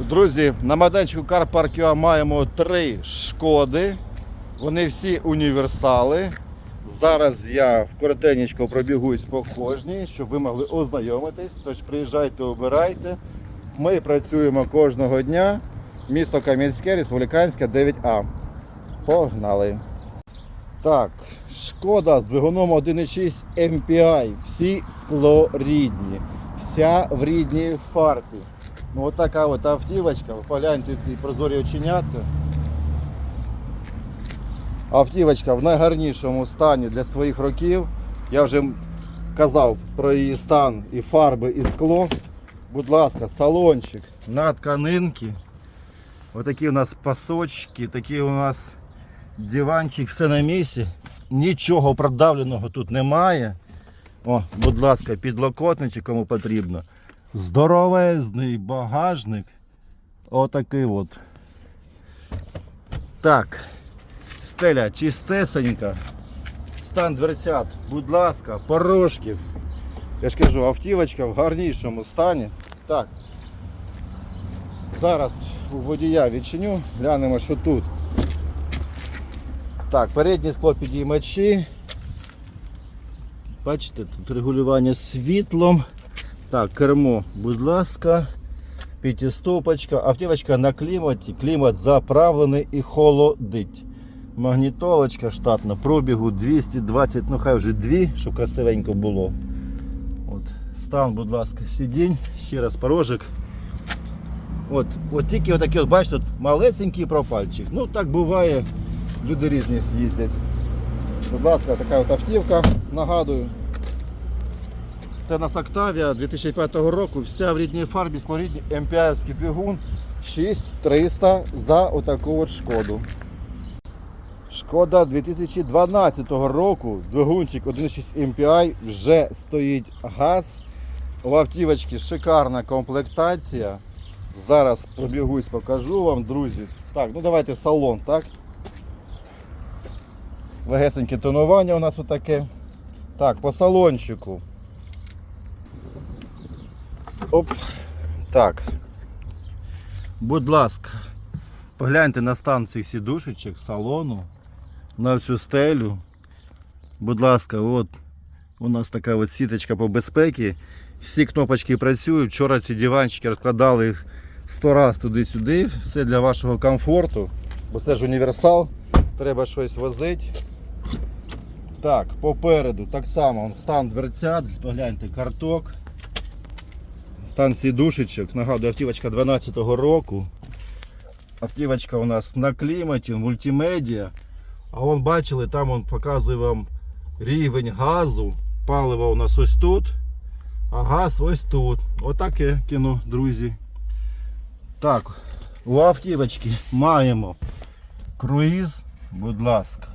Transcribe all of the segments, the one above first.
Друзі, на майданчику Карпаркіа маємо три шкоди. Вони всі універсали. Зараз я коротенько пробігусь по кожній, щоб ви могли ознайомитись. Тож приїжджайте, обирайте. Ми працюємо кожного дня. Місто Кам'янське, Республіканське, 9А. Погнали. Так, шкода з двигуном 1.6 MPI. Всі склорідні. Вся в рідній фарбі. Ну от така от автівочка. Погляньте ці прозорі оченятка. Автівочка в найгарнішому стані для своїх років. Я вже казав про її стан і фарби, і скло. Будь ласка, салончик на тканинки. Отакі у нас пасочки, такі у нас диванчик, все на місці. Нічого продавленого тут немає. О, будь ласка, підлокотничок кому потрібно. Здоровезний багажник. Отакий от. Так. Стеля чистесенька. Стан дверцят, будь ласка, порожків. Я ж кажу, автівочка в гарнішому стані. Так. Зараз у водія відчиню, глянемо, що тут. Так, переднє скло підіймачі. Бачите, тут регулювання світлом. Так, кермо, будь ласка. П'ятистопочка. Автівочка на кліматі. Клімат заправлений і холодить. Магнітолочка штатна, пробігу 220, ну хай вже дві, щоб красивенько було. От, стан, будь ласка, сидінь, ще раз порожик. От, от тільки отакі, от, бачите, от малесенький пропальчик. Ну так буває, люди різні їздять. Будь ласка, така от автівка, нагадую. Це у нас Octavia 2005 року, вся в рідній фарбі, спорідній МПАівський двигун 6300 за отаку от шкоду. Шкода 2012 року, двигунчик 1.6 MPI, вже стоїть газ. У автівочки шикарна комплектація. Зараз пробігусь, покажу вам, друзі. Так, ну давайте салон, так? Легесеньке тонування у нас отаке. Так, по салончику. Оп. Так. Будь ласка, погляньте на стан цих сідушечок, салону, на всю стелю. Будь ласка, от у нас така от сіточка по безпеці. Всі кнопочки працюють. Вчора ці диванчики розкладали 100 раз туди-сюди. Все для вашого комфорту. Бо це ж універсал, треба щось возити. Так, попереду так само стан дверцят, погляньте, карток. Стан сідушечок. Нагадую, автівочка 12-го року. Автівочка у нас на кліматі, мультимедіа. А вон бачили, там он показує вам рівень газу. Паливо у нас ось тут, а газ ось тут. Отаке кіно, друзі. Так, у автівочки маємо круїз, будь ласка.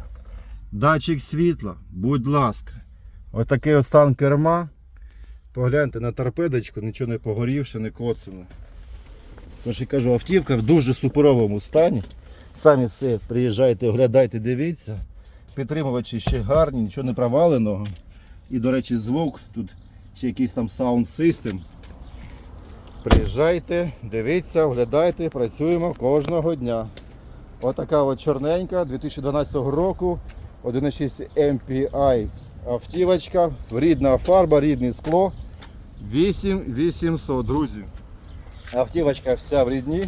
Датчик світла, будь ласка. Ось такий стан керма. Погляньте на торпедочку, нічого не погорівше, не коцане. Тож я кажу, автівка в дуже суперовому стані. Самі все приїжджайте, оглядайте, дивіться. Підтримувачі ще гарні, нічого не проваленого. І, до речі, звук, тут ще якийсь там саунд систем. Приїжджайте, дивіться, оглядайте, працюємо кожного дня. Отака от чорненька 2012 року 1.6 MPI автівочка, рідна фарба, рідне скло. 8800, друзі. Автівочка вся в рідні.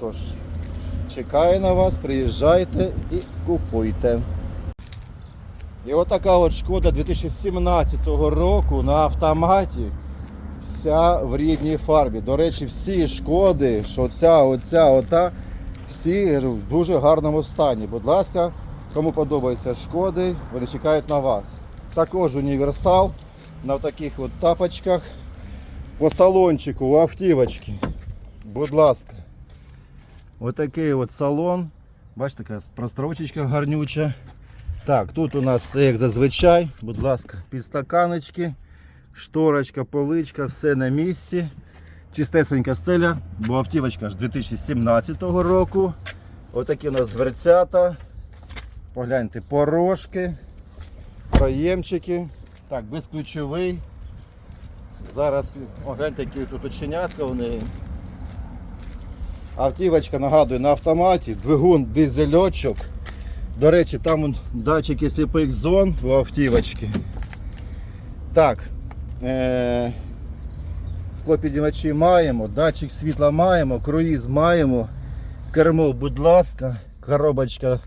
Тож, чекаю на вас, приїжджайте і купуйте. І отака от шкода 2017 року на автоматі. Вся в рідній фарбі. До речі, всі шкоди, що ця, оця, ота, всі в дуже гарному стані. Будь ласка, кому подобаються шкоди, вони чекають на вас. Також універсал на таких от тапочках. По салончику у автівочки. Будь ласка. Отакий от салон. Бачите, така прострочечка гарнюча. Так, тут у нас як зазвичай. Будь ласка, підстаканочки, шторочка, поличка, все на місці. Чистесенька стеля, бо автівочка ж 2017 року. Отакі у нас дверцята. Погляньте, порожки, проємчики. Так, безключовий. Зараз гляньте, які тут оченятка в неї. Автівочка, нагадую, на автоматі, двигун, дизельочок. До речі, там он датчики сліпих зон у автівочки. Так. Е- склопіднімачі маємо, датчик світла маємо, круїз маємо. Кермо, будь ласка, коробочка.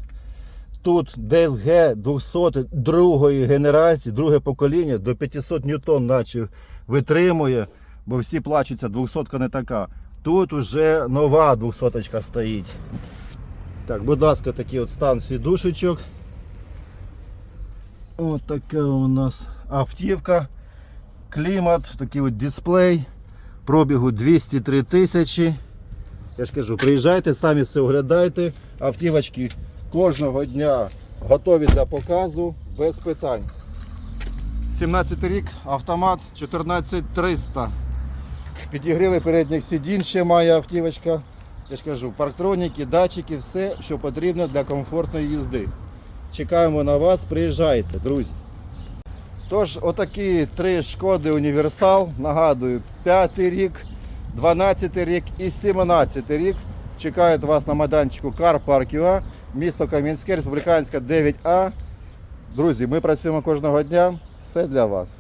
Тут DSG 200 другої генерації, друге покоління, до 500 ньютон наче витримує, бо всі плачуться, 200 не така. Тут уже нова 200 стоїть. Так, будь ласка, такий от стан сідушечок. Ось така у нас автівка. Клімат, такий от дисплей. Пробігу 203 тисячі. Я ж кажу, приїжджайте, самі все оглядайте. Автівочки кожного дня готові для показу без питань. 17 рік, автомат 14300. Підігриви передніх сидінь ще має автівочка. Я ж кажу, парктроніки, датчики, все, що потрібно для комфортної їзди. Чекаємо на вас, приїжджайте, друзі. Тож, отакі три шкоди універсал. Нагадую, 5 рік, 12 рік і 17 рік. Чекають вас на майданчику Car Park UA, місто Кам'янське, Республіканська 9А. Друзі, ми працюємо кожного дня. Все для вас.